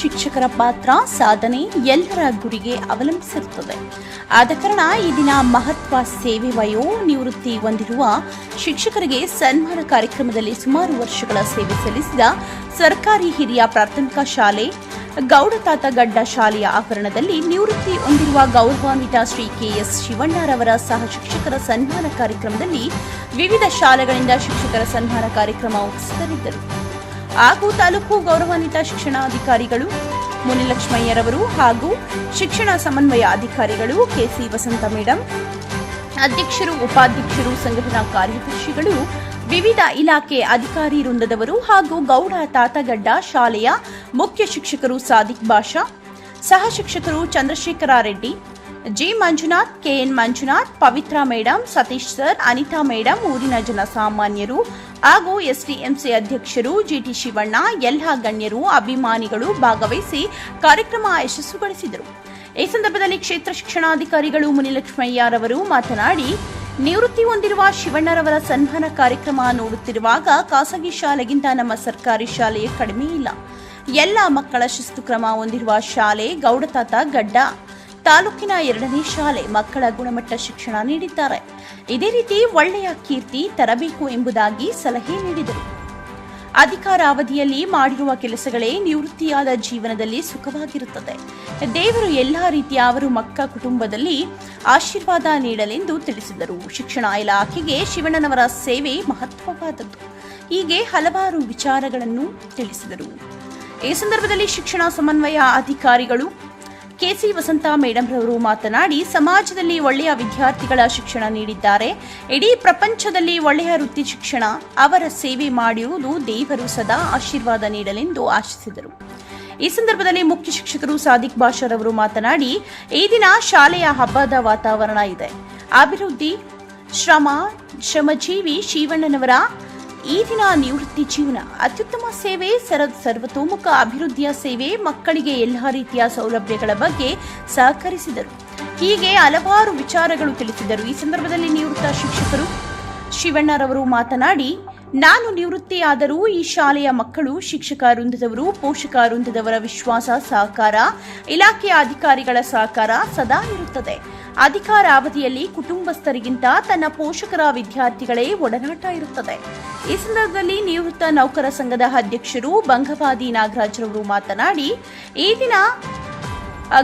ಶಿಕ್ಷಕರ ಪಾತ್ರ ಸಾಧನೆ ಎಲ್ಲರ ಗುರಿಗೆ ಅವಲಂಬಿಸಿರುತ್ತದೆ. ಆದ ಕಾರಣ ಈ ದಿನ ಮಹತ್ವ ಸೇವೆ ವಯೋ ನಿವೃತ್ತಿ ಹೊಂದಿರುವ ಶಿಕ್ಷಕರಿಗೆ ಸನ್ಮಾನ ಕಾರ್ಯಕ್ರಮದಲ್ಲಿ ಸುಮಾರು ವರ್ಷಗಳ ಸೇವೆ ಸಲ್ಲಿಸಿದ ಸರ್ಕಾರಿ ಹಿರಿಯ ಪ್ರಾಥಮಿಕ ಶಾಲೆ ಗೌಡತಾತಗಡ್ಡ ಶಾಲೆಯ ಆವರಣದಲ್ಲಿ ನಿವೃತ್ತಿ ಹೊಂದಿರುವ ಗೌರವಾನ್ವಿತ ಶ್ರೀ ಕೆಎಸ್ ಶಿವಣ್ಣರವರ ಸಹ ಶಿಕ್ಷಕರ ಸನ್ಮಾನ ಕಾರ್ಯಕ್ರಮದಲ್ಲಿ ವಿವಿಧ ಶಾಲೆಗಳಿಂದ ಶಿಕ್ಷಕರ ಸನ್ಮಾನ ಕಾರ್ಯಕ್ರಮ ಉಪಸ್ಥಿತರಿದ್ದರು. ಹಾಗೂ ತಾಲೂಕು ಗೌರವಾನ್ವಿತ ಶಿಕ್ಷಣಾಧಿಕಾರಿಗಳು ಮುನಿಲಕ್ಷ್ಮಯ್ಯರವರು ಹಾಗೂ ಶಿಕ್ಷಣ ಸಮನ್ವಯ ಅಧಿಕಾರಿಗಳು ಕೆಸಿ ವಸಂತ ಮೇಡಂ, ಅಧ್ಯಕ್ಷರು, ಉಪಾಧ್ಯಕ್ಷರು, ಸಂಘಟನಾ ಕಾರ್ಯದರ್ಶಿಗಳು, ವಿವಿಧ ಇಲಾಖೆ ಅಧಿಕಾರಿ ವೃಂದದವರು ಹಾಗೂ ಗೌಡ ತಾತಗಡ್ಡ ಶಾಲೆಯ ಮುಖ್ಯ ಶಿಕ್ಷಕರು ಸಾದಿಕ್ ಬಾಷಾ, ಸಹ ಶಿಕ್ಷಕರು Chandrashekara Reddy G Manjunath, K N Manjunath, Pavithra madam, Satish sir, Anita madam, ಊರಿನ ಜನಸಾಮಾನ್ಯರು ಹಾಗೂ ಎಸ್ಡಿಎಂಸಿ ಅಧ್ಯಕ್ಷರು, ಜಿಟಿ ಶಿವಣ್ಣ ಎಲ್ಲ ಗಣ್ಯರು, ಅಭಿಮಾನಿಗಳು ಭಾಗವಹಿಸಿ ಕಾರ್ಯಕ್ರಮ ಯಶಸ್ಸುಗೊಳಿಸಿದರು. ಈ ಸಂದರ್ಭದಲ್ಲಿ ಕ್ಷೇತ್ರ ಶಿಕ್ಷಣಾಧಿಕಾರಿಗಳು ಮುನಿಲಕ್ಷ್ಮಯ್ಯರವರು ಮಾತನಾಡಿ, ನಿವೃತ್ತಿ ಹೊಂದಿರುವ ಶಿವಣ್ಣರವರ ಸನ್ಮಾನ ಕಾರ್ಯಕ್ರಮ ನೋಡುತ್ತಿರುವಾಗ ಖಾಸಗಿ ಶಾಲೆಗಿಂತ ನಮ್ಮ ಸರ್ಕಾರಿ ಶಾಲೆಯೇ ಕಡಿಮೆ ಇಲ್ಲ. ಎಲ್ಲ ಮಕ್ಕಳ ಶಿಸ್ತು ಕ್ರಮ ಹೊಂದಿರುವ ಶಾಲೆ ಗೌಡತಾತ ಗಡ್ಡ ತಾಲೂಕಿನ ಎರಡನೇ ಶಾಲೆ ಮಕ್ಕಳ ಗುಣಮಟ್ಟ ಶಿಕ್ಷಣ ನೀಡಿದ್ದಾರೆ. ಇದೇ ರೀತಿ ಒಳ್ಳೆಯ ಕೀರ್ತಿ ತರಬೇಕು ಎಂಬುದಾಗಿ ಸಲಹೆ ನೀಡಿದರು. ಅಧಿಕಾರ ಅವಧಿಯಲ್ಲಿ ಮಾಡಿರುವ ಕೆಲಸಗಳೇ ನಿವೃತ್ತಿಯಾದ ಜೀವನದಲ್ಲಿ ಸುಖವಾಗಿರುತ್ತದೆ. ದೇವರು ಎಲ್ಲಾ ರೀತಿಯ ಅವರು ಮಕ್ಕ ಕುಟುಂಬದಲ್ಲಿ ಆಶೀರ್ವಾದ ನೀಡಲೆಂದು ತಿಳಿಸಿದರು. ಶಿಕ್ಷಣ ಇಲಾಖೆಗೆ ಶಿವಣ್ಣನವರ ಸೇವೆ ಮಹತ್ವವಾದದ್ದು. ಹೀಗೆ ಹಲವಾರು ವಿಚಾರಗಳನ್ನು ತಿಳಿಸಿದರು. ಈ ಸಂದರ್ಭದಲ್ಲಿ ಶಿಕ್ಷಣ ಸಮನ್ವಯ ಅಧಿಕಾರಿಗಳು ಕೆಸಿ ವಸಂತ ಮೇಡಂರವರು ಮಾತನಾಡಿ, ಸಮಾಜದಲ್ಲಿ ಒಳ್ಳೆಯ ವಿದ್ಯಾರ್ಥಿಗಳ ಶಿಕ್ಷಣ ನೀಡಿದ್ದಾರೆ. ಇಡೀ ಪ್ರಪಂಚದಲ್ಲಿ ಒಳ್ಳೆಯ ವೃತ್ತಿ ಶಿಕ್ಷಣ, ಅವರ ಸೇವೆ ಮಾಡಿರುವುದು ದೇವರು ಸದಾ ಆಶೀರ್ವಾದ ನೀಡಲೆಂದು ಆಶಿಸಿದರು. ಈ ಸಂದರ್ಭದಲ್ಲಿ ಮುಖ್ಯ ಶಿಕ್ಷಕರು ಸಾದಿಕ್ ಬಾಷರ್ ಮಾತನಾಡಿ, ಈ ದಿನ ಶಾಲೆಯ ಹಬ್ಬದ ವಾತಾವರಣ ಇದೆ. ಅಭಿವೃದ್ಧಿ, ಶ್ರಮ, ಶ್ರಮಜೀವಿ ಶಿವಣ್ಣನವರ ಈ ದಿನ ನಿವೃತ್ತಿ ಜೀವನ ಅತ್ಯುತ್ತಮ ಸೇವೆ ಸರ ಸರ್ವತೋಮುಖ ಅಭಿವೃದ್ಧಿಯ ಸೇವೆ, ಮಕ್ಕಳಿಗೆ ಎಲ್ಲ ರೀತಿಯ ಸೌಲಭ್ಯಗಳ ಬಗ್ಗೆ ಸಹಕರಿಸಿದರು. ಹೀಗೆ ಹಲವಾರು ವಿಚಾರಗಳು ತಿಳಿಸಿದರು. ಈ ಸಂದರ್ಭದಲ್ಲಿ ನಿವೃತ್ತ ಶಿಕ್ಷಕರು ಶಿವಣ್ಣರವರು ಮಾತನಾಡಿ ನಾನು ನಿವೃತ್ತಿಯಾದರೂ ಈ ಶಾಲೆಯ ಮಕ್ಕಳು, ಶಿಕ್ಷಕ ವೃಂದದವರು, ಪೋಷಕ ವೃಂದದವರ ವಿಶ್ವಾಸ, ಸಹಕಾರ ಇಲಾಖೆಯ ಅಧಿಕಾರಿಗಳ ಸಹಕಾರ ಸದಾ ಇರುತ್ತದೆ. ಅಧಿಕಾರ ಅವಧಿಯಲ್ಲಿ ಕುಟುಂಬಸ್ಥರಿಗಿಂತ ತನ್ನ ಪೋಷಕರ ವಿದ್ಯಾರ್ಥಿಗಳೇ ಒಡನಾಟ ಇರುತ್ತದೆ. ಈ ಸಂದರ್ಭದಲ್ಲಿ ನಿವೃತ್ತ ನೌಕರ ಸಂಘದ ಅಧ್ಯಕ್ಷರು ಬಂಗವಾದಿ ನಾಗರಾಜ್ರವರು ಮಾತನಾಡಿ, ಈ ದಿನ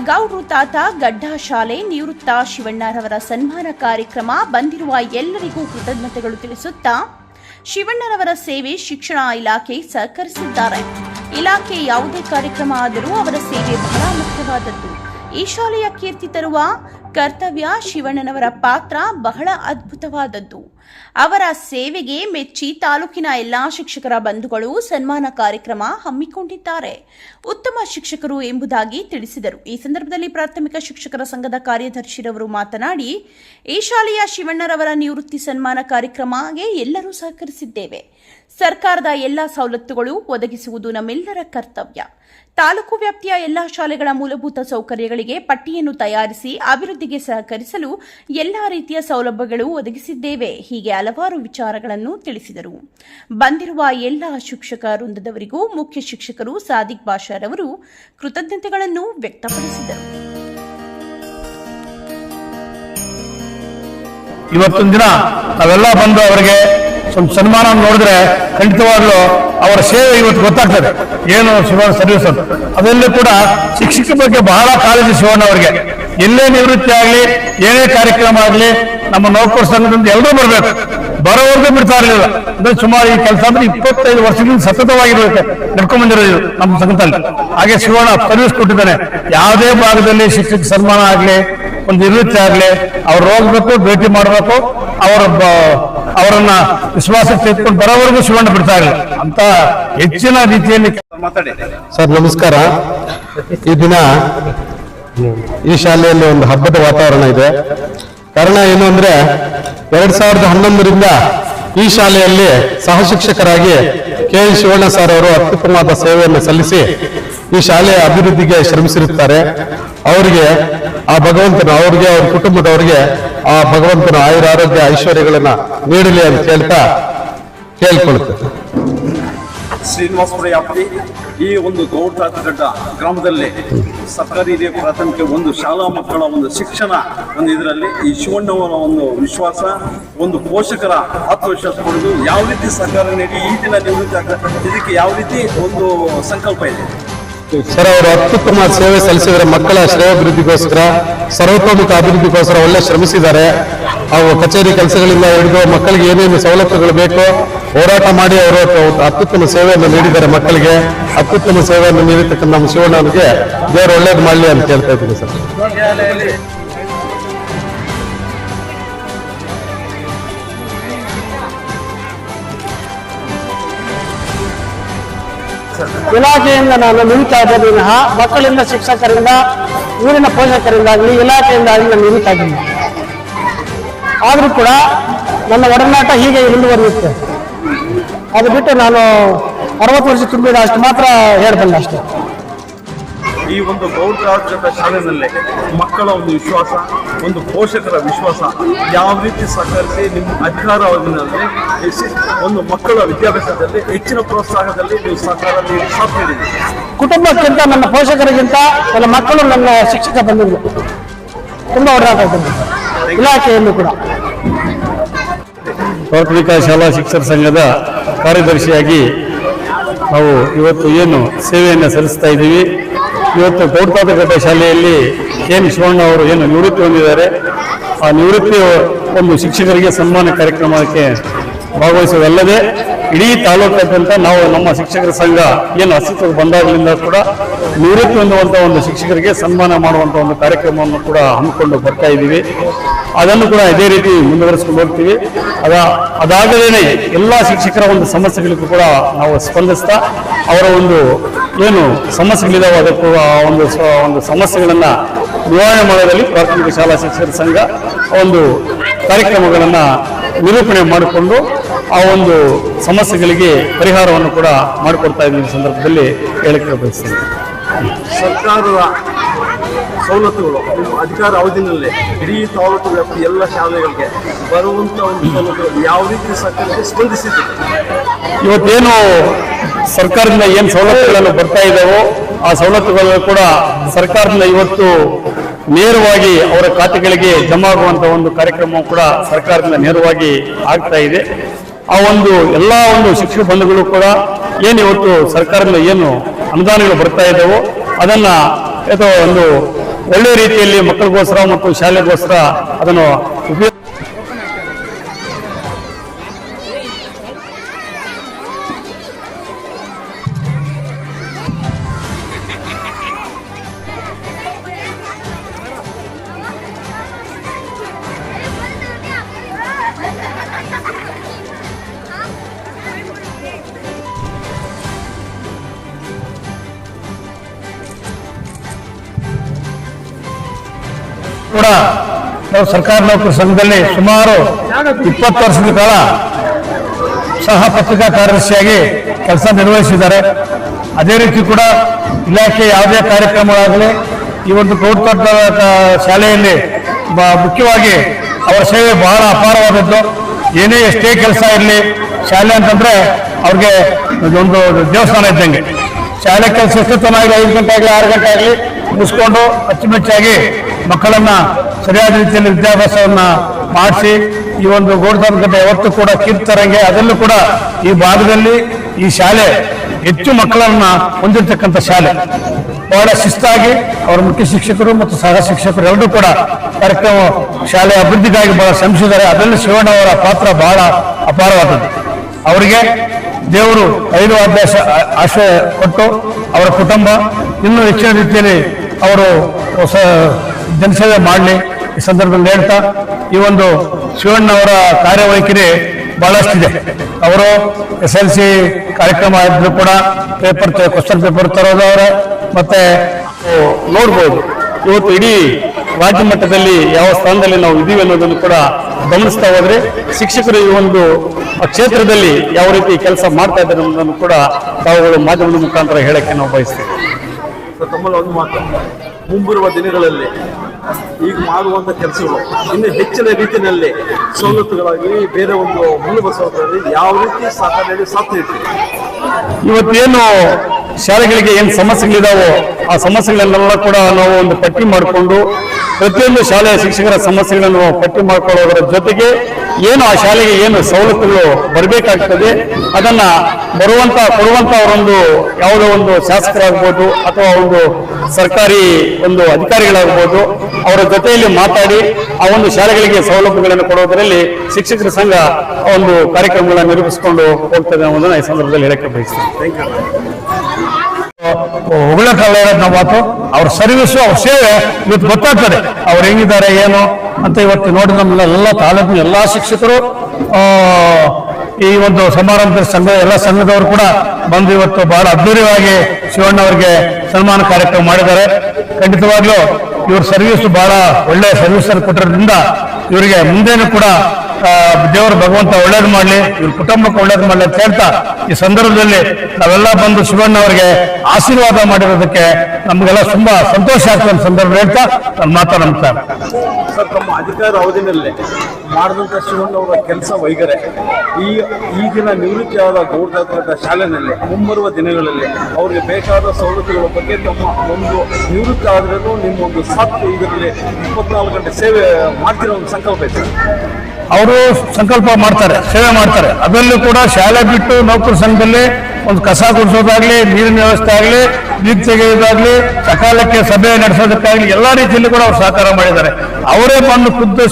ಗೌಡ್ರು ತಾತ ಗಡ್ಡ ಶಾಲೆ ನಿವೃತ್ತ ಶಿವಣ್ಣರವರ ಸನ್ಮಾನ ಕಾರ್ಯಕ್ರಮ ಬಂದಿರುವ ಎಲ್ಲರಿಗೂ ಕೃತಜ್ಞತೆಗಳು ತಿಳಿಸುತ್ತಾ ಶಿವಣ್ಣರವರ ಸೇವೆ ಶಿಕ್ಷಣ ಇಲಾಖೆ ಸಹಕರಿಸಿದ್ದಾರೆ. ಇಲಾಖೆ ಯಾವುದೇ ಕಾರ್ಯಕ್ರಮ ಆದರೂ ಅವರ ಸೇವೆ ಬಹಳ ಮುಖ್ಯವಾದದ್ದು. ಈ ಶಾಲೆಯ ಕೀರ್ತಿ ತರುವ ಕರ್ತವ್ಯ ಶಿವಣ್ಣನವರ ಪಾತ್ರ ಬಹಳ ಅದ್ಭುತವಾದದ್ದು. ಅವರ ಸೇವೆಗೆ ಮೆಚ್ಚಿ ತಾಲೂಕಿನ ಎಲ್ಲಾ ಶಿಕ್ಷಕರ ಬಂಧುಗಳು ಸನ್ಮಾನ ಕಾರ್ಯಕ್ರಮ ಹಮ್ಮಿಕೊಂಡಿದ್ದಾರೆ. ಉತ್ತಮ ಶಿಕ್ಷಕರು ಎಂಬುದಾಗಿ ತಿಳಿಸಿದರು. ಈ ಸಂದರ್ಭದಲ್ಲಿ ಪ್ರಾಥಮಿಕ ಶಿಕ್ಷಕರ ಸಂಘದ ಕಾರ್ಯದರ್ಶಿರವರು ಮಾತನಾಡಿ ಈ ಶಾಲೆಯ ಶಿವಣ್ಣರವರ ನಿವೃತ್ತಿ ಸನ್ಮಾನ ಕಾರ್ಯಕ್ರಮಗೆ ಎಲ್ಲರೂ ಸಹಕರಿಸಿದ್ದೇವೆ. ಸರ್ಕಾರದ ಎಲ್ಲ ಸವಲತ್ತುಗಳು ಒದಗಿಸುವುದು ನಮ್ಮೆಲ್ಲರ ಕರ್ತವ್ಯ. ತಾಲೂಕು ವ್ಯಾಪ್ತಿಯ ಎಲ್ಲಾ ಶಾಲೆಗಳ ಮೂಲಭೂತ ಸೌಕರ್ಯಗಳಿಗೆ ಪಟ್ಟಿಯನ್ನು ತಯಾರಿಸಿ ಅಭಿವೃದ್ಧಿಗೆ ಸಹಕರಿಸಲು ಎಲ್ಲಾ ರೀತಿಯ ಸೌಲಭ್ಯಗಳು ಒದಗಿಸಿದ್ದೇವೆ. ಹೀಗೆ ಹಲವಾರು ವಿಚಾರಗಳನ್ನು ತಿಳಿಸಿದರು. ಬಂದಿರುವ ಎಲ್ಲಾ ಶಿಕ್ಷಕ ವೃಂದದವರಿಗೂ ಮುಖ್ಯ ಶಿಕ್ಷಕರು ಸಾದಿಕ್ ಬಾಷಾರವರು ಕೃತಜ್ಞತೆಗಳನ್ನು ವ್ಯಕ್ತಪಡಿಸಿದರು. ಇವತ್ತೊಂದು ದಿನ ನಾವೆಲ್ಲ ಬಂದು ಅವರಿಗೆ ಸ್ವಲ್ಪ ಸನ್ಮಾನ ನೋಡಿದ್ರೆ ಖಂಡಿತವಾಗ್ಲೂ ಅವರ ಸೇವೆ ಇವತ್ತು ಗೊತ್ತಾಗ್ತದೆ. ಏನು ಶಿವಣ್ಣ ಸರ್ವಿಸ್ ಅಂತ. ಅದರಲ್ಲೂ ಕೂಡ ಶಿಕ್ಷಕ ಬಗ್ಗೆ ಬಹಳ ಕಾಳಜಿ ಶಿವಣ್ಣ ಅವರಿಗೆ. ಎಲ್ಲೇ ನಿವೃತ್ತಿ ಆಗಲಿ, ಏನೇ ಕಾರ್ಯಕ್ರಮ ಆಗಲಿ, ನಮ್ಮ ನೌಕರ ಸಂಘದಿಂದ ಎಲ್ಲರೂ ಬರಬೇಕು. ಬರೋವರೆಗೂ ಬಿಡ್ತಾ ಇರಲಿಲ್ಲ. ಅಂದ್ರೆ ಸುಮಾರು ಈ ಕೆಲಸ ಅಂದ್ರೆ ಇಪ್ಪತ್ತೈದು ವರ್ಷದಿಂದ ಸತತವಾಗಿರ್ಬೇಕು ನಡ್ಕೊಂಡ್ ಬಂದಿರೋದು ಇದು ನಮ್ಮ ಸಂಘದಲ್ಲಿ. ಹಾಗೆ ಶಿವಣ್ಣ ಸರ್ವಿಸ್ ಕೊಟ್ಟಿದ್ದಾನೆ. ಯಾವುದೇ ಭಾಗದಲ್ಲಿ ಶಿಕ್ಷಕ ಸನ್ಮಾನ ಆಗಲಿ ಒಂದು ನಿವೃತ್ತಿ ಆಗಲಿ, ಅವ್ರು ಹೋಗ್ಬೇಕು, ಭೇಟಿ ಮಾಡಬೇಕು, ಅವರ ಅವರನ್ನ ವಿಶ್ವಾಸಕ್ಕೆ ತೆಗೆದುಕೊಂಡು ಬರೋವರೆಗೂ ಶಿವಣ್ಣ ಬಿಡ್ತಾ ಇಲ್ಲ ಅಂತ ಹೆಚ್ಚಿನ ರೀತಿಯಲ್ಲಿ ಸರ್, ನಮಸ್ಕಾರ. ಈ ದಿನ ಈ ಶಾಲೆಯಲ್ಲಿ ಒಂದು ಹಬ್ಬದ ವಾತಾವರಣ ಇದೆ. ಕಾರಣ ಏನು ಅಂದ್ರೆ, ಎರಡ್ ಸಾವಿರದ ಹನ್ನೊಂದರಿಂದ ಈ ಶಾಲೆಯಲ್ಲಿ ಸಹ ಶಿಕ್ಷಕರಾಗಿ ಕೆ ಎನ್ ಶಿವಣ್ಣ ಸರ್ ಅವರು ಅತ್ಯುತ್ತಮವಾದ ಸೇವೆಯನ್ನು ಸಲ್ಲಿಸಿ ಈ ಶಾಲೆಯ ಅಭಿವೃದ್ಧಿಗೆ ಶ್ರಮಿಸಿರುತ್ತಾರೆ. ಅವರಿಗೆ, ಆ ಭಗವಂತನ, ಅವ್ರಿಗೆ, ಅವ್ರ ಕುಟುಂಬದವರಿಗೆ ಆ ಭಗವಂತನ ಆಯುರ ಆರೋಗ್ಯ ಐಶ್ವರ್ಯಗಳನ್ನ ನೀಡಲಿ ಅಂತ ಹೇಳ್ತಾ ಕೇಳ್ಕೊಳ್ತೇನೆ ಶ್ರೀನಿವಾಸಪುರ ಈ ಒಂದು ಗೌಡ್ತಾತಗಡ್ಡ ಗ್ರಾಮದಲ್ಲಿ ಸರ್ಕಾರಿ ಹಿರಿಯ ಪ್ರಾಥಮಿಕ ಒಂದು ಶಾಲಾ ಮಕ್ಕಳ ಒಂದು ಶಿಕ್ಷಣ ಒಂದು ಇದರಲ್ಲಿ ಈ ಶಿವಣ್ಣವರ ಒಂದು ವಿಶ್ವಾಸ, ಒಂದು ಪೋಷಕರ ಆತ್ಮವಿಶ್ವಾಸ ಪಡೆದು ಯಾವ ರೀತಿ ಸರ್ಕಾರ ನೀಡಿ, ಈ ದಿನ ನಿವೃತ್ತಿ ಇದಕ್ಕೆ ಯಾವ ರೀತಿ ಒಂದು ಸಂಕಲ್ಪ ಇದೆ? ಸರ್, ಅವರು ಅತ್ಯುತ್ತಮ ಸೇವೆ ಸಲ್ಲಿಸಿದರೆ ಮಕ್ಕಳ ಶ್ರೇಯೋಭಿವೃದ್ಧಿಗೋಸ್ಕರ, ಸರ್ವತೋಮುಖ ಅಭಿವೃದ್ಧಿಗೋಸ್ಕರ ಒಳ್ಳೆ ಶ್ರಮಿಸಿದ್ದಾರೆ. ಅವು ಕಚೇರಿ ಕೆಲಸಗಳಿಂದ ಹಿಡಿದು ಮಕ್ಕಳಿಗೆ ಏನೇನು ಸವಲತ್ತುಗಳು ಬೇಕೋ, ಹೋರಾಟ ಮಾಡಿ ಅವರು ಅತ್ಯುತ್ತಮ ಸೇವೆಯನ್ನು ನೀಡಿದ್ದಾರೆ ಮಕ್ಕಳಿಗೆ. ಅತ್ಯುತ್ತಮ ಸೇವೆಯನ್ನು ನೀಡಿರ್ತಕ್ಕಂಥ ನಮ್ಮ ಶಿವಣ್ಣನಿಗೆ ದೇವರು ಒಳ್ಳೇದು ಮಾಡಲಿ ಅಂತ ಕೇಳ್ತಾ ಇದ್ದೀನಿ ಸರ್. ಇಲಾಖೆಯಿಂದ ನಾನು ನಿಲ್ತಾ ಇದ್ದೇನೆ ವಿನಃ ಮಕ್ಕಳಿಂದ, ಶಿಕ್ಷಕರಿಂದ, ಊರಿನ ಪೋಷಕರಿಂದಾಗಲಿ ಇಲಾಖೆಯಿಂದ ಆಗಲಿ ನಾನು ನಿಲ್ತಾ ಇದ್ದೀನಿ ಆದರೂ ಕೂಡ ನನ್ನ ಒಡನಾಟ ಹೀಗೆ ಮುಂದುವರಿಯುತ್ತೆ. ಅದು ಬಿಟ್ಟು ನಾನು ಅರವತ್ತು ವರ್ಷ ತುಂಬಿದ ಅಷ್ಟು ಮಾತ್ರ ಹೇಳ್ಬಲ್ಲ ಅಷ್ಟೇ. ಈ ಒಂದು ಗೌಡರಾಜ್ಯದ ಶಾಲೆಯಲ್ಲಿ ಮಕ್ಕಳ ಒಂದು ವಿಶ್ವಾಸ ಒಂದು ಪೋಷಕರ ವಿಶ್ವಾಸ ಯಾವ ರೀತಿ ಸಹಕರಿಸಿ ನಿಮ್ಮ ಅಧಿಕಾರ ಅವಧಿನಲ್ಲಿ ಒಂದು ಮಕ್ಕಳ ವಿದ್ಯಾಭ್ಯಾಸದಲ್ಲಿ ಹೆಚ್ಚಿನ ಪ್ರೋತ್ಸಾಹದಲ್ಲಿ ನೀವು ಸಹಕಾರ ನೀಡಿ ಸಾಥ್ ನೀಡಿದ್ದೀರಿ. ಕುಟುಂಬಕ್ಕಿಂತ ನನ್ನ ಪೋಷಕರಿಗಿಂತ ನನ್ನ ಮಕ್ಕಳು ನನ್ನ ಶಿಕ್ಷಕ ಬಂದಿದ್ದು ತುಂಬ ಇದ್ದೀನಿ ಇಲಾಖೆಯಲ್ಲೂ ಕೂಡ. ಪ್ರಾಥಮಿಕ ಶಾಲಾ ಶಿಕ್ಷಕ ಸಂಘದ ಕಾರ್ಯದರ್ಶಿಯಾಗಿ ನಾವು ಇವತ್ತು ಏನು ಸೇವೆಯನ್ನು ಸಲ್ಲಿಸ್ತಾ ಇದ್ದೀವಿ. ಇವತ್ತು ಗೌಡ್ಪಾದಘಟ್ಟ ಶಾಲೆಯಲ್ಲಿ ಏನು ಶಿವಣ್ಣ ಅವರು ಏನು ನಿವೃತ್ತಿ ಹೊಂದಿದ್ದಾರೆ. ಆ ನಿವೃತ್ತಿ ಒಂದು ಶಿಕ್ಷಕರಿಗೆ ಸನ್ಮಾನ ಕಾರ್ಯಕ್ರಮಕ್ಕೆ ಭಾಗವಹಿಸುವುದಲ್ಲದೆ ಇಡೀ ತಾಲೂಕಾದ್ಯಂತ ನಾವು ನಮ್ಮ ಶಿಕ್ಷಕರ ಸಂಘ ಏನು ಅಸ್ತಿತ್ವಕ್ಕೆ ಬಂದಾಗಲಿಂದ ಕೂಡ ನಿವೃತ್ತಿ ಹೊಂದುವಂಥ ಒಂದು ಶಿಕ್ಷಕರಿಗೆ ಸನ್ಮಾನ ಮಾಡುವಂಥ ಒಂದು ಕಾರ್ಯಕ್ರಮವನ್ನು ಕೂಡ ಹಮ್ಮಿಕೊಂಡು ಬರ್ತಾ ಇದ್ದೀವಿ. ಅದನ್ನು ಕೂಡ ಇದೇ ರೀತಿ ಮುಂದುವರಿಸ್ಕೊಂಡು ಹೋಗ್ತೀವಿ. ಅದ ಅದಾಗಲೇ ಎಲ್ಲ ಶಿಕ್ಷಕರ ಒಂದು ಸಮಸ್ಯೆಗಳಿಗೂ ಕೂಡ ನಾವು ಸ್ಪಂದಿಸ್ತಾ ಅವರ ಒಂದು ಏನು ಸಮಸ್ಯೆಗಳಿದಾವೆ, ಅದಕ್ಕೂ ಆ ಒಂದು ಒಂದು ಸಮಸ್ಯೆಗಳನ್ನು ನಿವಾರಣೆ ಮಾಡೋದ್ರಲ್ಲಿ ಪ್ರಾಥಮಿಕ ಶಾಲಾ ಶಿಕ್ಷಕರ ಸಂಘ ಒಂದು ಕಾರ್ಯಕ್ರಮಗಳನ್ನು ನಿರೂಪಣೆ ಮಾಡಿಕೊಂಡು ಆ ಒಂದು ಸಮಸ್ಯೆಗಳಿಗೆ ಪರಿಹಾರವನ್ನು ಕೂಡ ಮಾಡಿಕೊಡ್ತಾ ಇದ್ದೀವಿ ಸಂದರ್ಭದಲ್ಲಿ ಹೇಳಿಕೆ ಬಯಸ್ತೀನಿ. ಸರ್ಕಾರದ ಸವಲತ್ತುಗಳು ಅಧಿಕಾರ ಅವಧಿನಲ್ಲಿ ಇಡೀ ತಾಲೂಕು ವ್ಯಾಪ್ತಿ ಎಲ್ಲ ಶಾಲೆಗಳಿಗೆ ಬರುವಂತ ಒಂದು ಸವಲತ್ತುಗಳು ಯಾವ ರೀತಿ ಸರ್ಕಾರಕ್ಕೆ ಸ್ಪಂದಿಸಿದೆ? ಇವತ್ತೇನು ಸರ್ಕಾರದಿಂದ ಏನು ಸವಲತ್ತುಗಳನ್ನು ಬರ್ತಾ ಇದ್ದಾವೋ ಆ ಸವಲತ್ತುಗಳನ್ನು ಕೂಡ ಸರ್ಕಾರದಿಂದ ಇವತ್ತು ನೇರವಾಗಿ ಅವರ ಖಾತೆಗಳಿಗೆ ಜಮಾ ಒಂದು ಕಾರ್ಯಕ್ರಮ ಕೂಡ ಸರ್ಕಾರದಿಂದ ನೇರವಾಗಿ ಆಗ್ತಾ ಇದೆ. ಆ ಒಂದು ಎಲ್ಲ ಒಂದು ಶಿಕ್ಷಣ ಬಂಧುಗಳು ಕೂಡ ಏನು ಇವತ್ತು ಸರ್ಕಾರದಿಂದ ಏನು ಅನುದಾನಗಳು ಬರ್ತಾ ಇದ್ದಾವೋ ಅದನ್ನ ಇದು ಒಂದು ಒಳ್ಳೆ ರೀತಿಯಲ್ಲಿ ಮಕ್ಕಳಿಗೋಸ್ಕರ ಮತ್ತು ಶಾಲೆಗೋಸ್ಕರ ಅದನ್ನು ಉಪಯೋಗ ಕೂಡ ನಾವು ಸರ್ಕಾರ ನೌಕರ ಸಂಘದಲ್ಲಿ ಸುಮಾರು ಇಪ್ಪತ್ತು ವರ್ಷದ ಕಾಲ ಸಹ ಪತ್ರಿಕಾ ಕಾರ್ಯದರ್ಶಿಯಾಗಿ ಕೆಲಸ ನಿರ್ವಹಿಸಿದ್ದಾರೆ. ಅದೇ ರೀತಿ ಕೂಡ ಇಲಾಖೆ ಯಾವುದೇ ಕಾರ್ಯಕ್ರಮಗಳಾಗಲಿ, ಈ ಒಂದು ಗೌಡ್ತೋಟ ಶಾಲೆಯಲ್ಲಿ ಮುಖ್ಯವಾಗಿ ಅವರ ಸೇವೆ ಬಹಳ ಅಪಾರವಾದದ್ದು. ಏನೇ ಎಷ್ಟೇ ಕೆಲಸ ಇರಲಿ, ಶಾಲೆ ಅಂತಂದ್ರೆ ಅವ್ರಿಗೆ ಒಂದು ದೇವಸ್ಥಾನ ಇದ್ದಂಗೆ. ಶಾಲೆ ಕೆಲಸ ಎಷ್ಟು ಚೆನ್ನಾಗಿ ಐದು ಗಂಟೆ ಆಗಲಿ, ಆರು ಗಂಟೆ ಆಗಲಿ ಮುಗಿಸ್ಕೊಂಡು ಅಚ್ಚುಮೆಚ್ಚಾಗಿ ಮಕ್ಕಳನ್ನ ಸರಿಯಾದ ರೀತಿಯಲ್ಲಿ ವಿದ್ಯಾಭ್ಯಾಸವನ್ನ ಮಾಡಿಸಿ, ಈ ಒಂದು ಗೌಡತನಕತೆ ಯಾವತ್ತೂ ಕೂಡ ಕೀರ್ತರಂಗೆ ಅದರಲ್ಲೂ ಕೂಡ ಈ ಭಾಗದಲ್ಲಿ ಈ ಶಾಲೆ ಹೆಚ್ಚು ಮಕ್ಕಳನ್ನ ಹೊಂದಿರತಕ್ಕಂಥ ಶಾಲೆ. ಬಹಳ ಶಿಸ್ತಾಗಿ ಅವರ ಮುಖ್ಯ ಶಿಕ್ಷಕರು ಮತ್ತು ಸಹ ಶಿಕ್ಷಕರು ಎಲ್ಲರೂ ಕೂಡ ಕಾರ್ಯಕ್ರಮ ಶಾಲೆ ಅಭಿವೃದ್ಧಿಗಾಗಿ ಬಹಳ ಶ್ರಮಿಸಿದ್ದಾರೆ. ಅದರಲ್ಲಿ ಶಿವಣ್ಣ ಅವರ ಪಾತ್ರ ಬಹಳ ಅಪಾರವಾದದ್ದು. ಅವರಿಗೆ ದೇವರು ಐದು ಅಭ್ಯಾಸ ಆಶ್ರಯ ಕೊಟ್ಟು ಅವರ ಕುಟುಂಬ ಇನ್ನೂ ಹೆಚ್ಚಿನ ರೀತಿಯಲ್ಲಿ ಅವರು ಹೊಸ ಜನಸೇವೆ ಮಾಡಲಿ ಈ ಸಂದರ್ಭದಲ್ಲಿ ಹೇಳ್ತಾ, ಈ ಒಂದು ಶಿವಣ್ಣವರ ಕಾರ್ಯವೈಖರಿ ಬಹಳಷ್ಟಿದೆ. ಅವರು ಎಸ್ ಎಲ್ ಸಿ ಕಾರ್ಯಕ್ರಮ ಇದ್ರು ಕೂಡ ಪೇಪರ್ ಕ್ವಶನ್ ಪೇಪರ್ ತರೋದು ಅವರೇ, ಮತ್ತೆ ನೋಡ್ಬೋದು. ಇವತ್ತು ಇಡೀ ರಾಜ್ಯ ಮಟ್ಟದಲ್ಲಿ ಯಾವ ಸ್ಥಾನದಲ್ಲಿ ನಾವು ಇದೀವಿ ಅನ್ನೋದನ್ನು ಕೂಡ ಗಮನಿಸ್ತಾ ಹೋದ್ರೆ ಶಿಕ್ಷಕರು ಈ ಒಂದು ಕ್ಷೇತ್ರದಲ್ಲಿ ಯಾವ ರೀತಿ ಕೆಲಸ ಮಾಡ್ತಾ ಇದ್ದಾರೆ ಅನ್ನೋದನ್ನು ಕೂಡ ತಾವುಗಳು ಮಾಧ್ಯಮದ ಮುಖಾಂತರ ಹೇಳಕ್ಕೆ ನಾವು ಬಯಸ್ತೇವೆ. ತಮ್ಮಲ್ಲಿ ಒಂದು ಮಾತು ಮುಂಬರುವ ದಿನಗಳಲ್ಲಿ ಈಗ ಮಾಡುವಂಥ ಕೆಲಸಗಳು. ಇನ್ನು ಹೆಚ್ಚಿನ ರೀತಿಯಲ್ಲಿ ಸವಲತ್ತುಗಳಾಗಿ ಬೇರೆ ಒಂದು ಮೂಲಭೂತ ಸೌಕರ್ಯದಲ್ಲಿ ಯಾವ ರೀತಿ ಸಹಕಾರಿಯಲ್ಲಿ ಸಾಧ್ಯ ಇರ್ತೀವಿ ಇವತ್ತೇನು ಶಾಲೆಗಳಿಗೆ ಏನು ಸಮಸ್ಯೆಗಳಿದಾವೋ, ಆ ಸಮಸ್ಯೆಗಳನ್ನೆಲ್ಲ ಕೂಡ ನಾವು ಒಂದು ಪಟ್ಟಿ ಮಾಡಿಕೊಂಡು, ಪ್ರತಿಯೊಂದು ಶಾಲೆಯ ಶಿಕ್ಷಕರ ಸಮಸ್ಯೆಗಳನ್ನು ಪಟ್ಟಿ ಮಾಡಿಕೊಳ್ಳೋದರ ಜೊತೆಗೆ ಏನು ಆ ಶಾಲೆಗೆ ಏನು ಸವಲತ್ತುಗಳು ಬರಬೇಕಾಗ್ತದೆ, ಅದನ್ನ ಬರುವಂತ, ಕೊಡುವಂತ ಅವರೊಂದು ಯಾವುದೋ ಒಂದು ಶಾಸಕರಾಗ್ಬೋದು ಅಥವಾ ಒಂದು ಸರ್ಕಾರಿ ಒಂದು ಅಧಿಕಾರಿಗಳಾಗ್ಬೋದು, ಅವರ ಜೊತೆಯಲ್ಲಿ ಮಾತಾಡಿ ಆ ಒಂದು ಶಾಲೆಗಳಿಗೆ ಸೌಲಭ್ಯಗಳನ್ನು ಕೊಡೋದರಲ್ಲಿ ಶಿಕ್ಷಕರ ಸಂಘ ಒಂದು ಕಾರ್ಯಕ್ರಮಗಳನ್ನು ನಿರೂಪಿಸಿಕೊಂಡು ಹೋಗ್ತದೆ ಅನ್ನೋದನ್ನ ಈ ಸಂದರ್ಭದಲ್ಲಿ ಹೇಳಕ್ಕೆ ಬಯಸ್ತೀನಿ. ಹೊಗಳಕ್ಕಾಗಲ್ಲ ಇರೋದು ನಾವು ಮಾತು. ಅವ್ರ ಸರ್ವಿಸು ಅವ್ರ ಸೇವೆ ಇವತ್ತು ಗೊತ್ತಾಗ್ತದೆ. ಅವ್ರು ಹೆಂಗಿದ್ದಾರೆ, ಏನು ಅಂತ ಇವತ್ತು ನೋಡಿ ನಮ್ಮೆಲ್ಲ ಎಲ್ಲ ತಾಲೂಕಿನ ಎಲ್ಲ ಶಿಕ್ಷಕರು ಈ ಒಂದು ಸಮಾರಂಭದ ಸಂಘ, ಎಲ್ಲ ಸಂಘದವರು ಕೂಡ ಬಂದು ಇವತ್ತು ಬಹಳ ಅದ್ದೂರಿಯಾಗಿ ಶಿವಣ್ಣ ಅವರಿಗೆ ಸನ್ಮಾನ ಕಾರ್ಯಕ್ರಮ ಮಾಡಿದ್ದಾರೆ. ಖಂಡಿತವಾಗ್ಲೂ ಇವ್ರ ಸರ್ವಿಸ್ ಬಹಳ ಒಳ್ಳೆಯ ಸರ್ವಿಸ್ ಅನ್ನು ಕೊಟ್ಟಿರೋದ್ರಿಂದ ಇವರಿಗೆ ಮುಂದೇನು ಕೂಡ ದೇವರು ಭಗವಂತ ಒಳ್ಳೇದು ಮಾಡಲಿ, ಇವ್ರ ಕುಟುಂಬಕ್ಕೆ ಒಳ್ಳೇದು ಮಾಡಲಿ ಅಂತ ಹೇಳ್ತಾ, ಈ ಸಂದರ್ಭದಲ್ಲಿ ನಾವೆಲ್ಲ ಬಂದು ಶಿವಣ್ಣ ಅವರಿಗೆ ಆಶೀರ್ವಾದ ಮಾಡಿರೋದಕ್ಕೆ ನಮಗೆಲ್ಲ ತುಂಬಾ ಸಂತೋಷ ಆಗ್ತದೆ ಸಂದರ್ಭ ಹೇಳ್ತಾ, ನಾನು ಮಾತಾಡ್ತಾರೆ ಮಾಡಿದಂಥ ಶಿವಣ್ಣವರ ಕೆಲಸ ವೈಖರೆ ಈ ಈಗಿನ ನಿವೃತ್ತಿಯಾದ ಗೌರವ ಶಾಲೆಯಲ್ಲಿ ಮುಂಬರುವ ದಿನಗಳಲ್ಲಿ ಅವರಿಗೆ ಬೇಕಾದ ಸೌಲಭ್ಯಗಳ ಬಗ್ಗೆ ತಮ್ಮ ಒಂದು ನಿವೃತ್ತಿ ಆದ್ರೂ ನಿಮ್ಮ ಒಂದು ಸಾಕು ಇದರಲ್ಲಿ ಇಪ್ಪತ್ನಾಲ್ಕು ಗಂಟೆ ಸೇವೆ ಮಾಡ್ತಿರೋ ಒಂದು ಸಂಕಲ್ಪ ಇದೆ. ಅವರು ಸಂಕಲ್ಪ ಮಾಡ್ತಾರೆ, ಸೇವೆ ಮಾಡ್ತಾರೆ. ಅದರಲ್ಲೂ ಕೂಡ ಶಾಲೆ ಬಿಟ್ಟು ನೌಕರ ಸಂಘದಲ್ಲಿ ಒಂದು ಕಸ ಗುಡಿಸೋದಾಗ್ಲಿ, ನೀರಿನ ವ್ಯವಸ್ಥೆ ಆಗಲಿ, ನೀರು ತೆಗೆಯೋದಾಗ್ಲಿ, ಸಕಾಲಕ್ಕೆ ಸಭೆ ನಡೆಸೋದಕ್ಕಾಗಲಿ ಎಲ್ಲ ರೀತಿಯಲ್ಲೂ ಕೂಡ ಅವರು ಸಹಕಾರ ಮಾಡಿದ್ದಾರೆ. ಅವರೇ ಬಂದು ಖುದ್ದು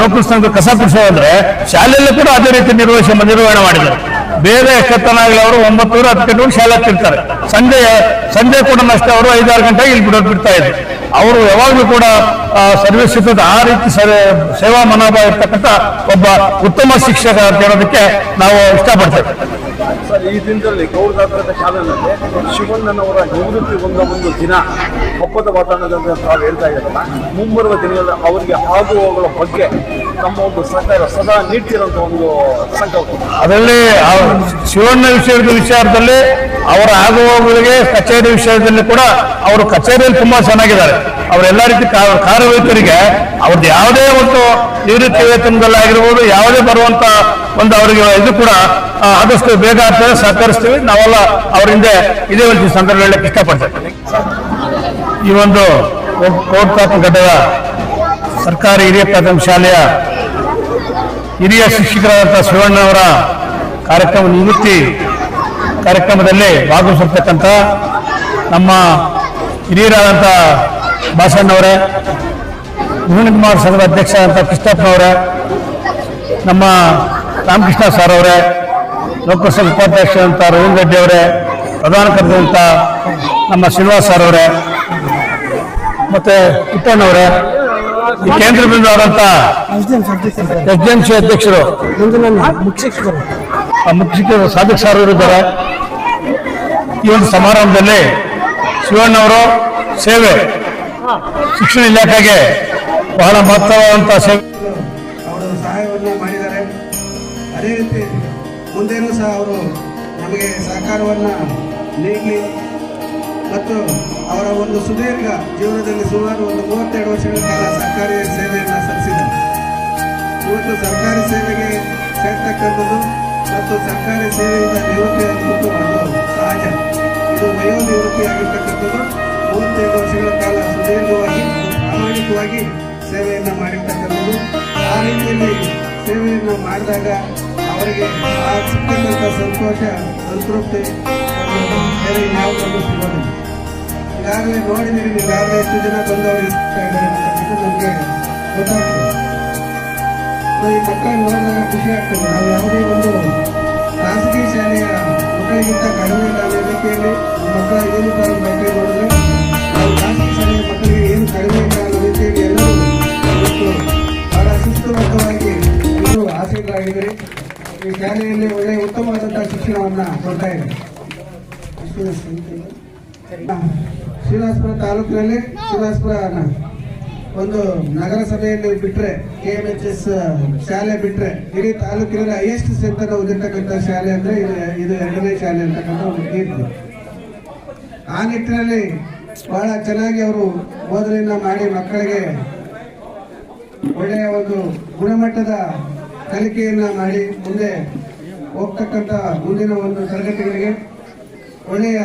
ನೌಕರ ಸಂಘದ ಕಸ ಕುಡಿಸೋದ್ರೆ ಶಾಲೆಯಲ್ಲೂ ಕೂಡ ಅದೇ ರೀತಿ ನಿರ್ವಹಿಸಿ ನಿರ್ವಹಣೆ ಮಾಡಿದ್ದಾರೆ. ಬೇರೆ ಕೆತ್ತನಾಗಲಿ ಅವರು ಒಂಬತ್ತೂರು ಹತ್ತು ಗಂಟೆಗೆ ಶಾಲೆ ಹತ್ತಿರ್ತಾರೆ. ಸಂಜೆ ಸಂಜೆ ಕೂಡ ಅಷ್ಟೇ ಅವರು ಐದಾರು ಗಂಟೆಗೆ ಇಲ್ಲಿ ಬಿಡೋದು ಬಿಡ್ತಾ ಇದ್ರು. ಅವರು ಯಾವಾಗಲೂ ಕೂಡ ಸರ್ವಿಸ್ ಆ ರೀತಿ ಸೇವಾ ಮನೋಭಾವ ಇರ್ತಕ್ಕಂಥ ಒಬ್ಬ ಉತ್ತಮ ಶಿಕ್ಷಕ ಅಂತ ಹೇಳೋದಕ್ಕೆ ನಾವು ಇಷ್ಟಪಡ್ತೇವೆ. ಸರ್, ಈ ದಿನದಲ್ಲಿ ಗೌಡದಾತ್ರದ ಶಾಲೆಯಲ್ಲಿ ಶಿವಣ್ಣನವರ ನಿವೃತ್ತಿ ಹೊಂದ ಒಂದು ದಿನ ಹಬ್ಬದ ವಾತಾವರಣದಲ್ಲಿ ತಾವು ಹೇಳ್ತಾ ಇದ್ದಾರಲ್ಲ ಮುಂಬರುವ ದಿನಗಳಲ್ಲಿ ಅವರಿಗೆ ಆಗುವವುಗಳ ಬಗ್ಗೆ ತಮ್ಮ ಒಂದು ಸರ್ಕಾರ ಸದಾ ನೀಡ್ತಿರೋಂಥ ಒಂದು ಸಂಕಲ್ಪ. ಅದರಲ್ಲಿ ಶಿವಣ್ಣ ವಿಷಯದ ವಿಚಾರದಲ್ಲಿ ಅವರ ಆಗುವಗಳಿಗೆ ಕಚೇರಿ ವಿಷಯದಲ್ಲಿ ಕೂಡ ಅವರು ಕಚೇರಿಯಲ್ಲಿ ತುಂಬಾ ಚೆನ್ನಾಗಿದ್ದಾರೆ. ಅವರೆಲ್ಲ ರೀತಿ ಕಾರ್ಯವೈತರಿಗೆ ಅವ್ರದ್ದು ಯಾವುದೇ ಒಂದು ನಿವೃತ್ತಿ ವೇತನದಲ್ಲಿ ಆಗಿರ್ಬೋದು ಯಾವುದೇ ಬರುವಂತ ಒಂದು ಅವರಿಗೆ ಇದು ಕೂಡ ಆದಷ್ಟು ಬೇಗ ಆಗ್ತದೆ ಸಹಕರಿಸ್ತೀವಿ. ನಾವೆಲ್ಲ ಅವರಿಂದ ಇದೇ ಒಂದು ಸಂದರ್ಭ ಇಷ್ಟಪಡ್ತೇವೆ ಈ ಒಂದು ಕೋಟ್ಕಾಪ ಘಟ್ಟದ ಸರ್ಕಾರಿ ಹಿರಿಯ ಪ್ರಾಥಮಿಕ ಶಾಲೆಯ ಹಿರಿಯ ಶಿಕ್ಷಕರಾದಂಥ ಶಿವಣ್ಣವರ ಕಾರ್ಯಕ್ರಮ ನಿವೃತ್ತಿ ಕಾರ್ಯಕ್ರಮದಲ್ಲಿ ಭಾಗವಹಿಸಿರ್ತಕ್ಕಂಥ ನಮ್ಮ ಹಿರಿಯರಾದಂಥ ಭಾಷಣ್ಣವರೇ ಕುಮಾರ್ ಸಂಘದ ಅಧ್ಯಕ್ಷರಾದಂಥ ಕೃಷ್ಣಪ್ಪನವರೇ ನಮ್ಮ ರಾಮಕೃಷ್ಣ ಸರ್ ಅವರೇ, ಲೋಕಸಭಾ ಉಪಾಧ್ಯಕ್ಷರಂತ ರವೀಂದ್ರ ರೆಡ್ಡಿ ಅವರೇ, ಪ್ರಧಾನ ಕರೆದಂತ ನಮ್ಮ ಶ್ರೀನಿವಾಸ್ ಸರ್ ಅವರೇ, ಮತ್ತೆ ಪುಟ್ಟಣ್ಣವರೇ ಈ ಕೇಂದ್ರ ಬಿಂದು ಎಸ್ ಡಿ ಎಂ ಸಿ ಅಧ್ಯಕ್ಷರು ಮುಖ್ಯ ಶಿಕ್ಷಕರು ಸಾಧಕ್ ಸರ್ ಅವರು ಇದ್ದಾರೆ. ಈ ಒಂದು ಸಮಾರಂಭದಲ್ಲಿ ಶಿವಣ್ಣವರು ಸೇವೆ, ಶಿಕ್ಷಣ ಇಲಾಖೆಗೆ ಬಹಳ ಮಹತ್ವವಾದಂಥ ಸೇವೆ. ಸಹ ಅವರು ನಮಗೆ ಸಹಕಾರವನ್ನು ನೀಡಲಿ ಮತ್ತು ಅವರ ಒಂದು ಸುದೀರ್ಘ ಜೀವನದಲ್ಲಿ ಸುಮಾರು ಒಂದು ಮೂವತ್ತೆರಡು ವರ್ಷಗಳ ಕಾಲ ಸರ್ಕಾರಿ ಸೇವೆಯನ್ನು ಸಲ್ಲಿಸಿದ್ದಾರೆ ಇವತ್ತು ಸರ್ಕಾರಿ ಸೇವೆಗೆ ಸೇರ್ತಕ್ಕಂಥದ್ದು ಮತ್ತು ಸರ್ಕಾರಿ ಸೇವೆಯಿಂದ ನಿವೃತ್ತಿ ಆಗುವುದು ಅದು ಸಹಜ. ಇದು ವಯೋನಿವೃತ್ತಿ ಆಗಿರ್ತಕ್ಕಂಥದ್ದು ಮೂವತ್ತೈದು ವರ್ಷಗಳ ಕಾಲ ಸುದೀರ್ಘವಾಗಿ, ಪ್ರಾಮಾಣಿಕವಾಗಿ ಸೇವೆಯನ್ನು ಮಾಡಿರ್ತಕ್ಕಂಥದ್ದು. ಆ ರೀತಿಯಲ್ಲಿ ಸೇವೆಯನ್ನು ಮಾಡಿದಾಗ ಅವರಿಗೆ ಆ ಸಿಕ್ಕಿದಂಥ ಸಂತೋಷ ಸಂತೃಪ್ತಿ ಒಂದು ಬೇರೆ ಯಾವುದನ್ನು ಸಿಗೋದಿಲ್ಲ. ಈಗಾಗಲೇ ನೋಡಿದ್ದೀರಿ, ಈಗಾಗಲೇ ಎಷ್ಟು ಜನ ಬಂದವರು ಇರ್ತಾ ಇದ್ದಾರೆ ಅಂತಕ್ಕಂಥದ್ದು ನಮಗೆ ಗೊತ್ತಾಗ್ತದೆ. ಸೊ, ಈ ಮಕ್ಕಳನ್ನು ನೋಡಿದಾಗ ಖುಷಿ ಆಗ್ತದೆ. ನಾವು ಯಾವುದೇ ಒಂದು ಖಾಸಗಿ ಶಾಲೆಯ ಮಕ್ಕಳಿಗಿಂತ ಕಡಿಮೆ ಅನ್ನೋ ರೀತಿಯಲ್ಲಿ ಮಕ್ಕಳ ಮಕ್ಕಳ ಕಾರಣ ಬಗ್ಗೆ ನೋಡಿದ್ರೆ, ನಾವು ಖಾಸಗಿ ಶಾಲೆಯ ಮಕ್ಕಳಿಗೆ ಏನು ಕಡಿಮೆ ಇಲ್ಲ ಅನ್ನೋ ರೀತಿಯಲ್ಲಿ ಎಲ್ಲರೂ ಬಹಳ ಇನ್ನೂ ಆಸಕ್ತರಾಗಿದ್ದಾರೆ ಈ ಶಾಲೆಯಲ್ಲಿ ಒಳ್ಳೆಯ ಉತ್ತಮವಾದಂತಹ ಶಿಕ್ಷಣವನ್ನು ಕೊಡ್ತಾ ಇದೆ. ಶ್ರೀನಿವಾಸಪುರ ತಾಲೂಕಿನಲ್ಲಿ ಶ್ರೀನಿವಾಸಪುರ ಒಂದು ನಗರಸಭೆಯಲ್ಲಿ ಬಿಟ್ರೆ ಕೆ ಎಂ ಎಚ್ ಎಸ್ ಶಾಲೆ ಬಿಟ್ರೆ ಇಡೀ ತಾಲೂಕಿನಲ್ಲಿ ಹೈಯೆಸ್ಟ್ ಸೆಂಟರ್ ಹೊಂದಿರತಕ್ಕಂಥ ಶಾಲೆ ಅಂದ್ರೆ ಇದು ಇದು ಎರಡನೇ ಶಾಲೆ ಅಂತಕ್ಕಂಥ ಒಂದು ಕೀರ್ತಿ ಆ ನಿಟ್ಟಿನಲ್ಲಿ ಬಹಳ ಚೆನ್ನಾಗಿ ಅವರು ಬೋಧನೆಯನ್ನ ಮಾಡಿ ಮಕ್ಕಳಿಗೆ ಒಳ್ಳೆಯ ಒಂದು ಗುಣಮಟ್ಟದ ಕಲಿಕೆಯನ್ನ ಮಾಡಿ ಮುಂದೆ ಹೋಗ್ತಕ್ಕಂಥ ಮುಂದಿನ ಒಂದು ತರಗತಿಗಳಿಗೆ ಒಳ್ಳೆಯ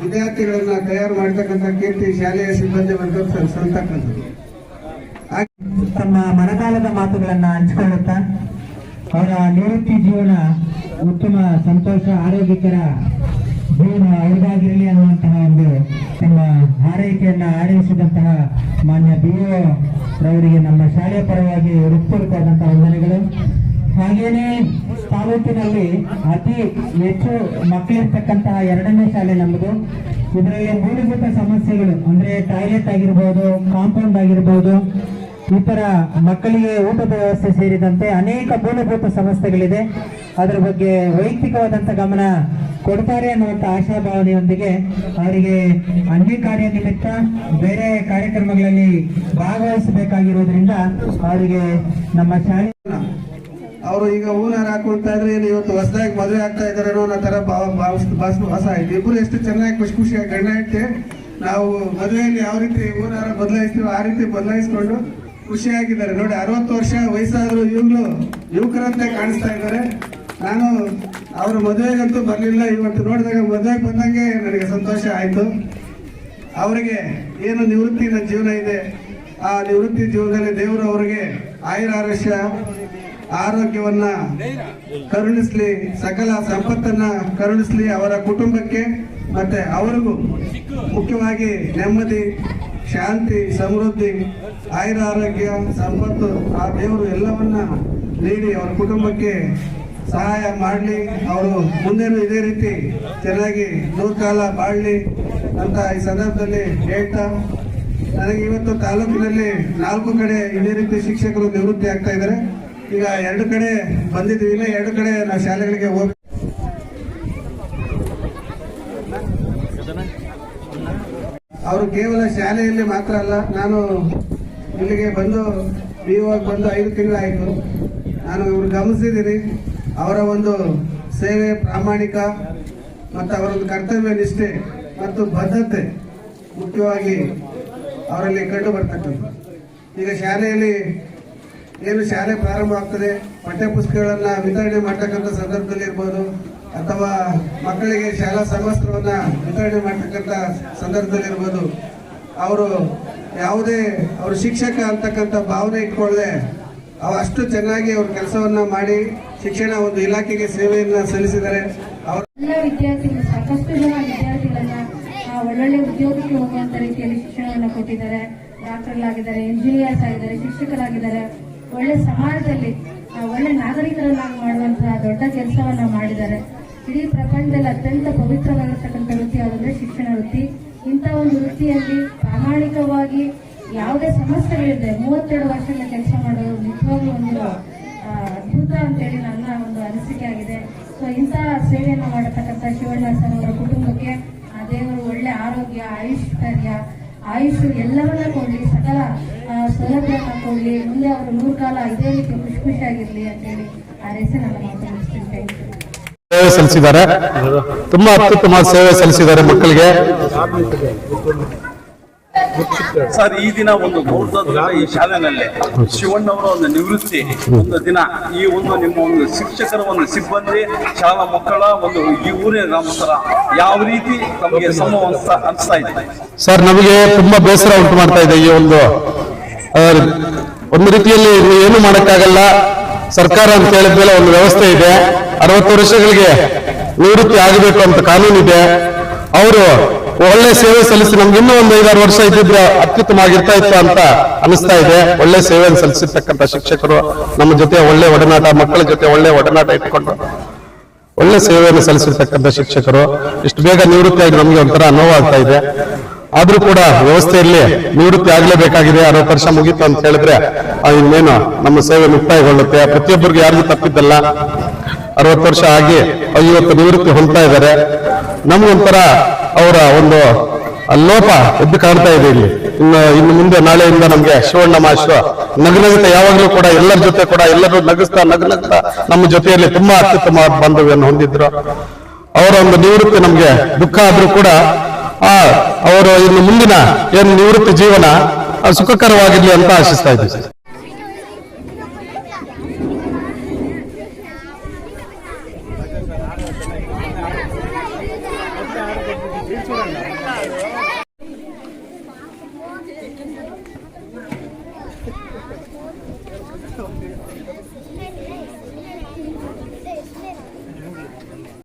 ವಿದ್ಯಾರ್ಥಿಗಳನ್ನ ತಯಾರು ಮಾಡತಕ್ಕಂತ ಕೀರ್ತಿ ಶಾಲೆಯ ಸಿಬ್ಬಂದಿ ವರ್ಗ ಸಂತಕ್ಕಂಥದ್ದು ತಮ್ಮ ಮನಕಾಲದ ಮಾತುಗಳನ್ನ ಹಂಚಿಕೊಳ್ಳುತ್ತಾ ಅವರ ನಿವೃತ್ತಿ ಜೀವನ ಉತ್ತಮ, ಸಂತೋಷ, ಆರೋಗ್ಯಕರ ಜೀವನ ಅವರಿಗಾಗಿರಲಿ ಅನ್ನುವಂತಹ ಒಂದು ತಮ್ಮ ಹಾರೈಕೆಯನ್ನ ಆರೈಸಿದಂತಹ ಮಾನ್ಯ ಬಿ. ರವರಿಗೆ ನಮ್ಮ ಶಾಲೆಯ ಪರವಾಗಿ ಹೃತ್ಪೂರ್ವಕವಾದಂತಹ ವಂದನೆಗಳು. ಹಾಗೇನೆ ತಾಲೂಕಿನಲ್ಲಿ ಅತಿ ಹೆಚ್ಚು ಮಕ್ಕಳಿರ್ತಕ್ಕಂತಹ ಎರಡನೇ ಶಾಲೆ ನಮ್ಮದು ಇದರಲ್ಲಿ ಮೂಲಭೂತ ಸಮಸ್ಯೆಗಳು, ಅಂದ್ರೆ ಟಾಯ್ಲೆಟ್ ಆಗಿರ್ಬೋದು ಕಾಂಪೌಂಡ್ ಆಗಿರ್ಬೋದು, ಈ ತರ ಮಕ್ಕಳಿಗೆ ಊಟದ ವ್ಯವಸ್ಥೆ ಸೇರಿದಂತೆ ಅನೇಕ ಮೂಲಭೂತ ಸಮಸ್ಯೆಗಳಿದೆ. ಅದರ ಬಗ್ಗೆ ವೈಯಕ್ತಿಕವಾದಂತ ಗಮನ ಕೊಡ್ತಾರೆ ಅನ್ನುವಂತ ಆಶಾಭಾವನೆಯೊಂದಿಗೆ ಅವರಿಗೆ ಅಂಗೀಕಾರ ನಿಮಿತ್ತ ಬೇರೆ ಕಾರ್ಯಕ್ರಮಗಳಲ್ಲಿ ಭಾಗವಹಿಸಬೇಕಾಗಿರೋದ್ರಿಂದ ಅವರಿಗೆ ನಮ್ಮ ಶಾಲೆ ಅವರು ಈಗ ಹೂನಾರ ಹಾಕೊಂತ ಇದ್ರೆ ಏನು ಇವತ್ತು ಹೊಸದಾಗಿ ಮದುವೆ ಆಗ್ತಾ ಇದಾರೆ ಅನ್ನೋ ತರ ಭಾವ ಭಾವಿಸ್ ಭಾಸ ಆಯ್ತು. ಇಬ್ಬರು ಎಷ್ಟು ಚೆನ್ನಾಗಿ ಖುಷಿ ಖುಷಿಯಾಗಿ ಗಂಡ ಇಟ್ಟೆ ನಾವು ಮದುವೆಯಲ್ಲಿ ಯಾವ ರೀತಿ ಹೂನಾರ ಬದಲಾಯಿಸ್ತೀವೋ ಆ ರೀತಿ ಬದಲಾಯಿಸ್ಕೊಂಡು ಖುಷಿಯಾಗಿದ್ದಾರೆ. ನೋಡಿ, ಅರವತ್ತು ವರ್ಷ ವಯಸ್ಸಾದರೂ ಈಗಲೂ ಯುವಕರಂತೆ ಕಾಣಿಸ್ತಾ ಇದ್ದಾರೆ. ನಾನು ಅವರ ಮದುವೆಗಂತೂ ಬರಲಿಲ್ಲ. ಇವತ್ತು ನೋಡಿದಾಗ ಮದುವೆಗೆ ಬಂದಂಗೆ ನನಗೆ ಸಂತೋಷ ಆಯಿತು. ಅವರಿಗೆ ಏನು ನಿವೃತ್ತಿನ ಜೀವನ ಇದೆ. ಆ ನಿವೃತ್ತಿ ಜೀವನದಲ್ಲಿ ದೇವರು ಅವರಿಗೆ ಆಯುರ ಆರೋಗ್ಯ ಆರೋಗ್ಯವನ್ನ ಕರುಣಿಸ್ಲಿ, ಸಕಲ ಸಂಪತ್ತನ್ನ ಕರುಣಿಸ್ಲಿ ಅವರ ಕುಟುಂಬಕ್ಕೆ, ಮತ್ತೆ ಅವರಿಗೂ ಮುಖ್ಯವಾಗಿ ನೆಮ್ಮದಿ, ಶಾಂತಿ, ಸಮೃದ್ಧಿ, ಆಯುರ ಆರೋಗ್ಯ, ಸಂಪತ್ತು ಆ ದೇವರು ಎಲ್ಲವನ್ನ ನೀಡಿ ಅವರ ಕುಟುಂಬಕ್ಕೆ ಸಹಾಯ ಮಾಡಲಿ. ಅವರು ಮುಂದೇನು ಇದೇ ರೀತಿ ಚೆನ್ನಾಗಿ ನೂರ್ಕಾಲ ಬಾಳಲಿ ಅಂತ ಈ ಸಂದರ್ಭದಲ್ಲಿ ಹೇಳ್ತಾ, ನನಗೆ ಇವತ್ತು ತಾಲೂಕಿನಲ್ಲಿ ನಾಲ್ಕು ಕಡೆ ಇದೇ ರೀತಿ ಶಿಕ್ಷಕರು ನಿವೃತ್ತಿ ಆಗ್ತಾ ಇದ್ದಾರೆ. ಈಗ ಎರಡು ಕಡೆ ಬಂದಿದ್ದೀವಿ. ಇಲ್ಲ ಎರಡು ಕಡೆ ನಾವು ಶಾಲೆಗಳಿಗೆ ಹೋಗಿ ಅವರು ಕೇವಲ ಶಾಲೆಯಲ್ಲಿ ಮಾತ್ರ ಅಲ್ಲ, ನಾನು ಇಲ್ಲಿಗೆ ಬಂದು, ಇವಾಗ ಬಂದು ಐದು ತಿಂಗಳಾಯಿತು. ನಾನು ಇವರು ಗಮನಿಸಿದ್ದೀನಿ. ಅವರ ಒಂದು ಸೇವೆ ಪ್ರಾಮಾಣಿಕ ಮತ್ತು ಅವರ ಒಂದು ಕರ್ತವ್ಯ ನಿಷ್ಠೆ ಮತ್ತು ಬದ್ಧತೆ ಮುಖ್ಯವಾಗಿ ಅವರಲ್ಲಿ ಕಂಡು ಬರ್ತಕ್ಕಂಥ ಈಗ ಶಾಲೆಯಲ್ಲಿ ಏನು ಶಾಲೆ ಪ್ರಾರಂಭ ಆಗ್ತದೆ ಪಠ್ಯ ಪುಸ್ತಕಗಳನ್ನ ವಿತರಣೆ ಮಾಡ್ತಕ್ಕಂಥ ಸಂದರ್ಭದಲ್ಲಿ ಇರ್ಬೋದು ಅಥವಾ ಮಕ್ಕಳಿಗೆ ಶಾಲಾ ಸಮವಸ್ತ್ರವನ್ನ ವಿತರಣೆ ಮಾಡ್ತಕ್ಕಂಥ ಸಂದರ್ಭದಲ್ಲಿ ಇರ್ಬೋದು ಅವರು ಯಾವುದೇ, ಅವರು ಶಿಕ್ಷಕ ಅಂತಕ್ಕಂಥ ಭಾವನೆ ಇಟ್ಕೊಳ್ಳದೆ ಅಷ್ಟು ಚೆನ್ನಾಗಿ ಅವ್ರ ಕೆಲಸವನ್ನ ಮಾಡಿ ಶಿಕ್ಷಣ ಒಂದು ಇಲಾಖೆಗೆ ಸೇವೆಯನ್ನ ಸಲ್ಲಿಸಿದ್ದಾರೆ ಅವರು ಎಲ್ಲ ವಿದ್ಯಾರ್ಥಿಗಳು, ಸಾಕಷ್ಟು ಜನ ವಿದ್ಯಾರ್ಥಿಗಳನ್ನ ಒಳ್ಳೊಳ್ಳೆ ಉದ್ಯೋಗಕ್ಕೆ ಹೋಗುವಂತ ರೀತಿಯಲ್ಲಿ ಶಿಕ್ಷಣವನ್ನು ಕೊಟ್ಟಿದ್ದಾರೆ. ಡಾಕ್ಟರ್ಗಳಾಗಿದ್ದಾರೆ ಇಂಜಿನಿಯರ್ಸ್ ಆಗಿದ್ದಾರೆ, ಶಿಕ್ಷಕರಾಗಿದ್ದಾರೆ. ಒಳ್ಳೆ ಸಮಾಜದಲ್ಲಿ ಒಳ್ಳೆ ನಾಗರಿಕರನ್ನಾಗಿ ಮಾಡುವಂತಹ ದೊಡ್ಡ ಕೆಲಸವನ್ನ ಮಾಡಿದ್ದಾರೆ. ಇಡೀ ಪ್ರಪಂಚದಲ್ಲಿ ಅತ್ಯಂತ ಪವಿತ್ರವಾಗಿರ್ತಕ್ಕಂಥ ವೃತ್ತಿ ಯಾವುದಂದ್ರೆ ಶಿಕ್ಷಣ ವೃತ್ತಿ. ಇಂಥ ಒಂದು ವೃತ್ತಿಯಲ್ಲಿ ಪ್ರಾಮಾಣಿಕವಾಗಿ ಯಾವುದೇ ಸಮಸ್ಯೆಗಳಿದೆ ಮೂವತ್ತೆರಡು ವರ್ಷಗಳ ಕೆಲಸ ಮಾಡೋದು ನಿಜವಾಗ್ಲೂ ಒಂದು ಅದ್ಭುತ ಅಂತೇಳಿ ನನ್ನ ಒಂದು ಅನಿಸಿಕೆ ಆಗಿದೆ. ಸೊ ಇಂತಹ ಸೇವೆಯನ್ನು ಮಾಡತಕ್ಕಂಥ ಶಿವಣ್ಣ ಸರ್ ಅವರ ಕುಟುಂಬಕ್ಕೆ ಆ ದೇವರು ಒಳ್ಳೆ ಆರೋಗ್ಯ, ಆಯುಷ್ಕರ್ಯ ಆಯುಷ್ ಎಲ್ಲವನ್ನ ಕೊಡ್ಲಿ ಸಕಲ ಆ, ಸೌಲಭ್ಯವನ್ನ ಕೊಡ್ಲಿ. ಮುಂದೆ ಅವರು ನೂರು ಕಾಲ ಇದೇ ರೀತಿ ಖುಷಿ ಖುಷಿಯಾಗಿರ್ಲಿ ಅಂತೇಳಿ ಆರೈಸಿ ಯು ಸೇವೆ ಸಲ್ಲಿಸಿದ್ದಾರೆ. ತುಂಬಾ ಅತ್ಯುತ್ತಮ ಸೇವೆ ಸಲ್ಲಿಸಿದ್ದಾರೆ ಮಕ್ಕಳಿಗೆ. ಸರ್ ಈ ದಿನ ಒಂದು ಗೌರವದ ಈ ಶಾಲೆನಲ್ಲಿ ಶಿವಣ್ಣವರ ಒಂದು ನಿವೃತ್ತಿ ಒಂದು ದಿನ ಈ ಒಂದು ನಿಮ್ಮ ಒಂದು ಶಿಕ್ಷಕರ ಒಂದು ಸಿಬ್ಬಂದಿ ಶಾಲಾ ಮಕ್ಕಳ ಒಂದು ಈ ಊರಿನ ಗ್ರಾಮಸ್ಥರ ಯಾವ ರೀತಿ ತಮಗೆ ಸಮ ಅನ್ಸ್ತಾ ಇದೆ? ಸರ್ ನಮಗೆ ತುಂಬಾ ಬೇಸರ ಉಂಟು ಮಾಡ್ತಾ ಇದೆ ಈ ಒಂದು ಒಂದು ರೀತಿಯಲ್ಲಿ ಏನು ಮಾಡಕ್ಕಾಗಲ್ಲ. ಸರ್ಕಾರ ಅಂತ ಹೇಳಿದ್ಮೇಲೆ ಒಂದು ವ್ಯವಸ್ಥೆ ಇದೆ. ಅರವತ್ತು ವರ್ಷಗಳಿಗೆ ನಿವೃತ್ತಿ ಆಗಬೇಕು ಅಂತ ಕಾನೂನು ಇದೆ ಅವರು ಒಳ್ಳೆ ಸೇವೆ ಸಲ್ಲಿಸಿ ನಮ್ಗೆ ಇನ್ನೂ ಒಂದು ಐದಾರು ವರ್ಷ ಇದ್ದಿದ್ರೆ ಅತ್ಯುತ್ತಮ ಆಗಿರ್ತಾ ಇತ್ತು ಅಂತ ಅನಿಸ್ತಾ ಇದೆ. ಒಳ್ಳೆ ಸೇವೆಯನ್ನು ಸಲ್ಲಿಸಿರ್ತಕ್ಕಂಥ ಶಿಕ್ಷಕರು ನಮ್ಮ ಜೊತೆ ಒಳ್ಳೆ ಒಡನಾಟ, ಮಕ್ಕಳ ಜೊತೆ ಒಳ್ಳೆ ಒಡನಾಟ ಇಟ್ಕೊಂಡು ಒಳ್ಳೆ ಸೇವೆಯನ್ನು ಸಲ್ಲಿಸಿರ್ತಕ್ಕಂಥ ಶಿಕ್ಷಕರು. ಇಷ್ಟು ಬೇಗ ನಿವೃತ್ತಿ ಆಗಿ ನಮಗೆ ಒಂಥರ ನೋವಾಗ್ತಾ ಇದೆ. ಆದ್ರೂ ಕೂಡ ವ್ಯವಸ್ಥೆಯಲ್ಲಿ ನಿವೃತ್ತಿ ಆಗ್ಲೇಬೇಕಾಗಿದೆ. ಅರವತ್ತು ವರ್ಷ ಮುಗೀತು ಅಂತ ಹೇಳಿದ್ರೆ ಇನ್ನೇನು ನಮ್ಮ ಸೇವೆ ಮುಕ್ತಾಯಗೊಳ್ಳುತ್ತೆ. ಪ್ರತಿಯೊಬ್ಬರಿಗೂ ಯಾರಿಗೂ ತಪ್ಪಿದ್ದಲ್ಲ. ಅರವತ್ತು ವರ್ಷ ಆಗಿ ಐವತ್ತು ನಿವೃತ್ತಿ ಹೊಂದ್ತಾ ಇದ್ದಾರೆ. ನಮಗೊಂಥರ ಅವರ ಒಂದು ಲೋಪ ಎದ್ದು ಕಾಣ್ತಾ ಇದೆ ಇಲ್ಲಿ. ಇನ್ನು ಇನ್ನು ಮುಂದೆ ನಾಳೆಯಿಂದ ನಮ್ಗೆ ಶಿವಣ್ಣ ಮಾಸ್ಟರ್ ನಗನಗುತ್ತಾ ಯಾವಾಗಲೂ ಕೂಡ ಎಲ್ಲರ ಜೊತೆ ಕೂಡ ಎಲ್ಲರೂ ನಗಿಸ್ತಾ ನಗನಗ್ತಾ ನಮ್ಮ ಜೊತೆಯಲ್ಲಿ ತುಂಬಾ ಅತ್ಯುತ್ತಮ ಬಾಂಧವ್ಯವನ್ನು ಹೊಂದಿದ್ರು. ಅವರ ಒಂದು ನಿವೃತ್ತಿ ನಮ್ಗೆ ದುಃಖ ಆದ್ರೂ ಕೂಡ ಆ, ಅವರು ಇನ್ನು ಮುಂದಿನ ಏನು ನಿವೃತ್ತಿ ಜೀವನ ಸುಖಕರವಾಗಿರ್ಲಿ ಅಂತ ಆಶಿಸ್ತಾ ಇದ್ದೀವಿ.